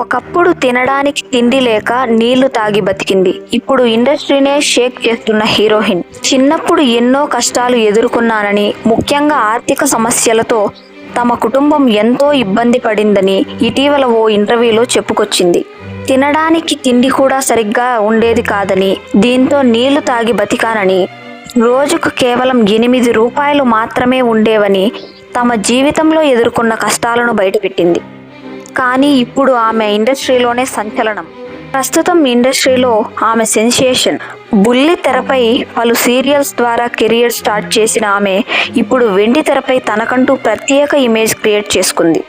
ఒకప్పుడు తినడానికి తిండి లేక నీళ్ళు తాగి బతికింది. ఇప్పుడు ఇండస్ట్రీనే షేక్ చేస్తున్న హీరోయిన్. చిన్నప్పుడు ఎన్నో కష్టాలు ఎదుర్కొన్నానని ముఖ్యంగా ఆర్థిక సమస్యలతో తమ కుటుంబం ఎంతో ఇబ్బంది పడిందని ఇటీవల ఓ ఇంటర్వ్యూలో చెప్పుకొచ్చింది. తినడానికి తిండి కూడా సరిగ్గా ఉండేది కాదని దీంతో నీళ్ళు తాగి బతికానని రోజుకు కేవలం ఎనిమిది రూపాయలు మాత్రమే ఉండేవని తమ జీవితంలో ఎదుర్కొన్న కష్టాలను బయటపెట్టింది. కానీ ఇప్పుడు ఆమె ఇండస్ట్రీలోనే సంచలనం. ప్రస్తుతం ఇండస్ట్రీలో ఆమె సెన్సేషన్. బుల్లి తెరపై పలు సీరియల్స్ ద్వారా కెరియర్ స్టార్ట్ చేసిన ఆమె ఇప్పుడు వెండి తెరపై తనకంటూ ప్రత్యేక ఇమేజ్ క్రియేట్ చేసుకుంది.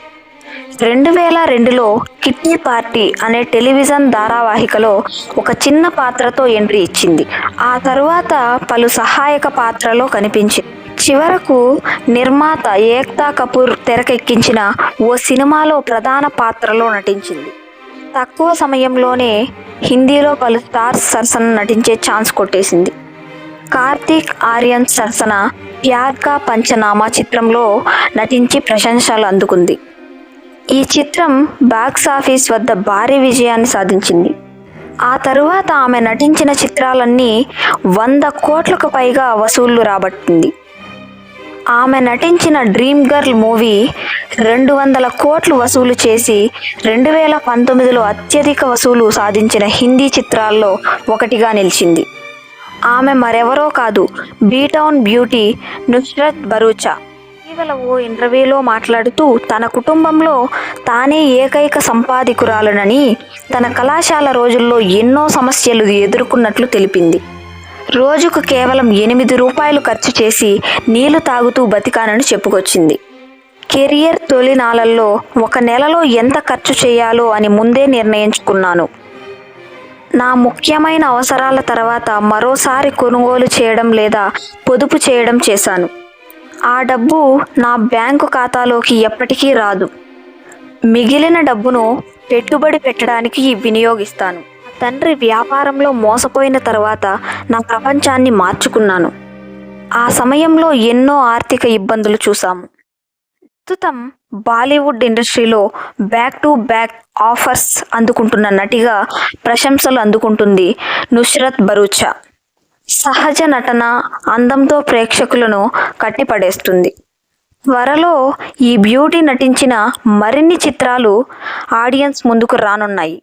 రెండు వేల రెండులో కిడ్నీ పార్టీ అనే టెలివిజన్ ధారావాహికలో ఒక చిన్న పాత్రతో ఎంట్రీ ఇచ్చింది. ఆ తరువాత పలు సహాయక పాత్రలో కనిపించింది. చివరకు నిర్మాత ఏక్తా కపూర్ తెరకెక్కించిన ఓ సినిమాలో ప్రధాన పాత్రలో నటించింది. తక్కువ సమయంలోనే హిందీలో పలు స్టార్స్ సరసన నటించే ఛాన్స్ కొట్టేసింది. కార్తీక్ ఆర్యన్ సరసన ప్యార్ కా పంచనామా చిత్రంలో నటించి ప్రశంసలు అందుకుంది. ఈ చిత్రం బాక్స్ ఆఫీస్ వద్ద భారీ విజయాన్ని సాధించింది. ఆ తరువాత ఆమె నటించిన చిత్రాలన్నీ వంద కోట్లకు పైగా వసూళ్ళు రాబట్టింది. ఆమె నటించిన డ్రీమ్ గర్ల్ మూవీ రెండు వందల కోట్లు వసూలు చేసి రెండు వేల పంతొమ్మిదిలో అత్యధిక వసూలు సాధించిన హిందీ చిత్రాల్లో ఒకటిగా నిలిచింది. ఆమె మరెవరో కాదు బీటౌన్ బ్యూటీ నుస్రత్ భరూచా ఇటీవల ఓ ఇంటర్వ్యూలో మాట్లాడుతూ తన కుటుంబంలో తానే ఏకైక సంపాదికురాలనని తన కళాశాల రోజుల్లో ఎన్నో సమస్యలు ఎదుర్కొన్నట్లు తెలిపింది. రోజుకు కేవలం ఎనిమిది రూపాయలు ఖర్చు చేసి నీళ్ళు తాగుతూ బతికానని చెప్పుకొచ్చింది. కెరియర్ తొలినాళ్ళల్లో ఒక నెలలో ఎంత ఖర్చు చేయాలో అని ముందే నిర్ణయించుకున్నాను. నా ముఖ్యమైన అవసరాల తర్వాత మరోసారి కొనుగోలు చేయడం లేదా పొదుపు చేయడం చేశాను. ఆ డబ్బు నా బ్యాంకు ఖాతాలోకి ఎప్పటికీ రాదు. మిగిలిన డబ్బును పెట్టుబడి పెట్టడానికి వినియోగిస్తాను. తండ్రి వ్యాపారంలో మోసపోయిన తర్వాత నా ప్రపంచాన్ని మార్చుకున్నాను. ఆ సమయంలో ఎన్నో ఆర్థిక ఇబ్బందులు చూశాము. ప్రస్తుతం బాలీవుడ్ ఇండస్ట్రీలో బ్యాక్ టు బ్యాక్ ఆఫర్స్ అందుకుంటున్న నటిగా ప్రశంసలు అందుకుంటుంది నుష్రత్ భరూచా సహజ నటన అందంతో ప్రేక్షకులను కట్టిపడేస్తుంది. త్వరలో ఈ బ్యూటీ నటించిన మరిన్ని చిత్రాలు ఆడియన్స్ ముందుకు రానున్నాయి.